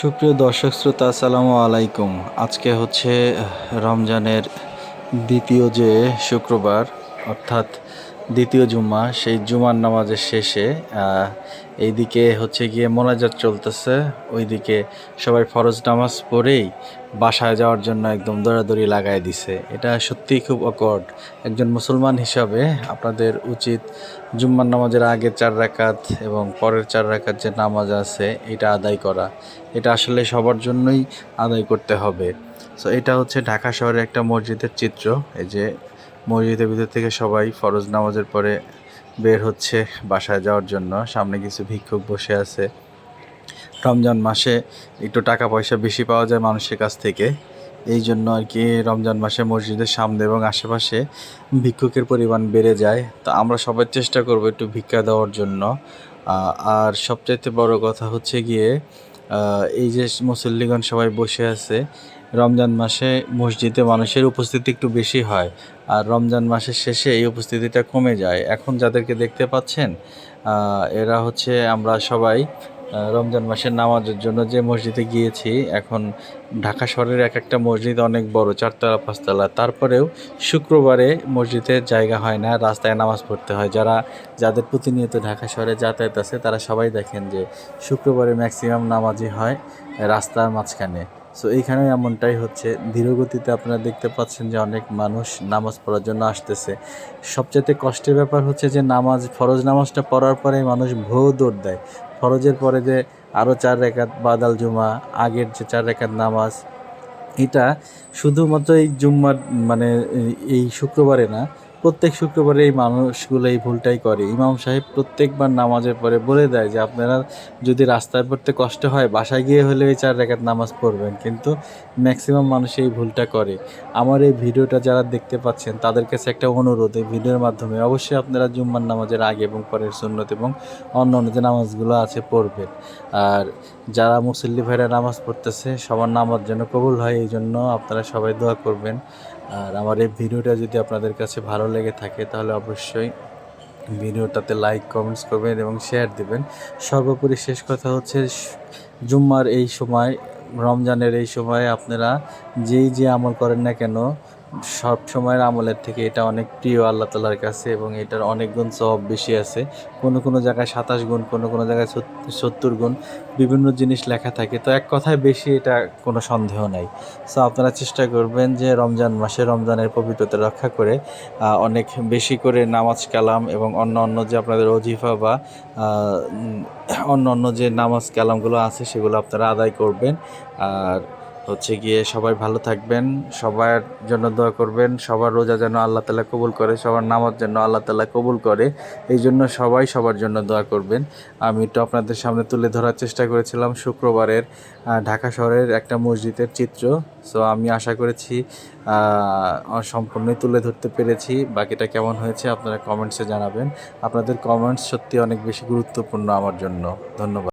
সুপ্রিয় দর্শক শ্রোতা আসসালামু আলাইকুম। আজকে হচ্ছে রমজানের দ্বিতীয় যে শুক্রবার অর্থাৎ দ্বিতীয় জুম্মা, সেই জুমার নামাজের শেষে এইদিকে হচ্ছে গিয়ে মোনাজাত চলতেছে, ওইদিকে সবাই ফরজ নামাজ পড়েই বাসায় যাওয়ার জন্য একদম দৌড়াদৌড়ি লাগাই দিছে। এটা সত্যিই খুব অকওয়ার্ড একজন মুসলমান হিসাবে আপনাদের উচিত জুম্মার নামাজের আগে চার রাকাত এবং পরের চার রাকাত যে নামাজ আছে, এটা আদায় করা। এটা আসলে সবার জন্যই আদায় করতে হবে। সো এটা হচ্ছে ঢাকা শহরের একটা মসজিদের চিত্র। এই যে মসজিদের ভিতর থেকে সবাই ফরজ নামাজের পরে বের হচ্ছে বাসায় যাওয়ার জন্য। সামনে কিছু ভিক্ষুক বসে আছে। রমজান মাসে একটু টাকা পয়সা বেশি পাওয়া যায় মানুষের কাছ থেকে। এই জন্য আর কি রমজান মাসে মসজিদের সামনে এবং আশেপাশে ভিক্ষুকের পরিমাণ বেড়ে যায়। তো আমরা সবাই চেষ্টা করব একটু ভিক্ষা দেওয়ার জন্য। আর সবচাইতে বড় কথা হচ্ছে গিয়ে এই যে মুসল্লিগণ সবাই বসে আছে রমজান মাসে মসজিদে মানুষের উপস্থিতি একটু বেশি হয়। আর রমজান মাসের শেষে এই উপস্থিতিটা কমে যায়। এখন যাদেরকে দেখতে পাচ্ছেন এরা হচ্ছে আমরা সবাই রমজান মাসের নামাজের জন্য যে মসজিদে গিয়েছি, এখন ঢাকা শহরের এক একটা মসজিদ অনেক বড়, চারতলা, পাঁচতলা। তারপরেও শুক্রবারে মসজিদে জায়গা হয় না, রাস্তায় নামাজ পড়তে হয়। যারা, যাদের প্রতিনিয়ত ঢাকা শহরে যাতায়াত আছে, তারা সবাই দেখেন যে শুক্রবারে ম্যাক্সিমাম নামাজই হয় রাস্তার মাঝখানে। সো এইখানে এমনটাই হচ্ছে। ধীরগতিতে আপনারা দেখতে পাচ্ছেন যে অনেক মানুষ নামাজ পড়ার জন্য আসতেছে। সবচেয়ে কষ্টের ব্যাপার হচ্ছে যে নামাজ, ফরজ নামাজটা পড়ার পরে মানুষ ভৌ দৌড় দেয়। ফরজের পরে যে আরও চার রেখাত বাদাল জুমা, আগের যে চার রেখাত নামাজ, এটা শুধুমাত্র এই জুম্মার মানে এই- এই শুক্রবারে না প্রত্যেক শুক্রবারে এই মানুষগুলো এই ভুলটাই করে। ইমাম সাহেব প্রত্যেকবার নামাজের পরে বলে দেয় যে, আপনারা যদি রাস্তায় পড়তে কষ্ট হয়, বাসায় গিয়ে হলে এই চার রেখাত নামাজ পড়বেন। কিন্তু ম্যাক্সিমাম মানুষ এই ভুলটা করে। আমার এই ভিডিওটা যারা দেখতে পাচ্ছেন, তাদের কাছে একটা অনুরোধ, এই ভিডিওর মাধ্যমে অবশ্যই আপনারা জুম্মার নামাজের আগে এবং পরের সুন্নত এবং অন্য অন্য যে নামাজগুলো আছে পড়বেন। আর যারা মুসল্লি ভাইরা নামাজ পড়তেছে, সবার নামাজ যেন কবুল হয়, এই জন্য আপনারা সবাই দোয়া করবেন। আর আমার এই ভিডিওটা যদি আপনাদের কাছে ভালো লেগে থাকে, তাহলে অবশ্যই ভিডিওটাতে লাইক কমেন্টস করবেন এবং শেয়ার দেবেন। সর্বোপরি শেষ কথা হচ্ছে, জুম্মার এই সময়, রমজানের এই সময় আপনারা যেই যে আমল করেন না কেন সব সময়ের আমলের থেকে এটা অনেক প্রিয় আল্লাহ তালার কাছে এবং এটার অনেক গুণ সব বেশি আছে। কোনো কোনো জায়গায় সাতাশ গুণ, কোনো কোনো জায়গায় সত্তর গুণ, বিভিন্ন জিনিস লেখা থাকে। তো এক কথায় বেশি এটা কোনো সন্দেহ নাই। সো আপনারা চেষ্টা করবেন যে রমজান মাসে রমজানের পবিত্রতা রক্ষা করে অনেক বেশি করে নামাজ কালাম এবং অন্য অন্য যে আপনাদের অজিফা বা অন্য অন্য যে নামাজ কালামগুলো আছে সেগুলো আপনারা আদায় করবেন। আর হচ্ছে গিয়ে সবাই ভালো থাকবেন, সবার জন্য দোয়া করবেন, সবার রোজা যেন আল্লাহ তালা কবুল করে, সবার নামাজ যেন আল্লাহ তালা কবুল করে, এই জন্য সবাই সবার জন্য দোয়া করবেন। আমি তো আপনাদের সামনে তুলে ধরার চেষ্টা করেছিলাম শুক্রবারের ঢাকা শহরের একটা মসজিদের চিত্র। সো আমি আশা করেছি সম্পূর্ণই তুলে ধরতে পেরেছি। বাকিটা কেমন হয়েছে আপনারা কমেন্টসে জানাবেন। আপনাদের কমেন্টস সত্যি অনেক বেশি গুরুত্বপূর্ণ আমার জন্য। ধন্যবাদ।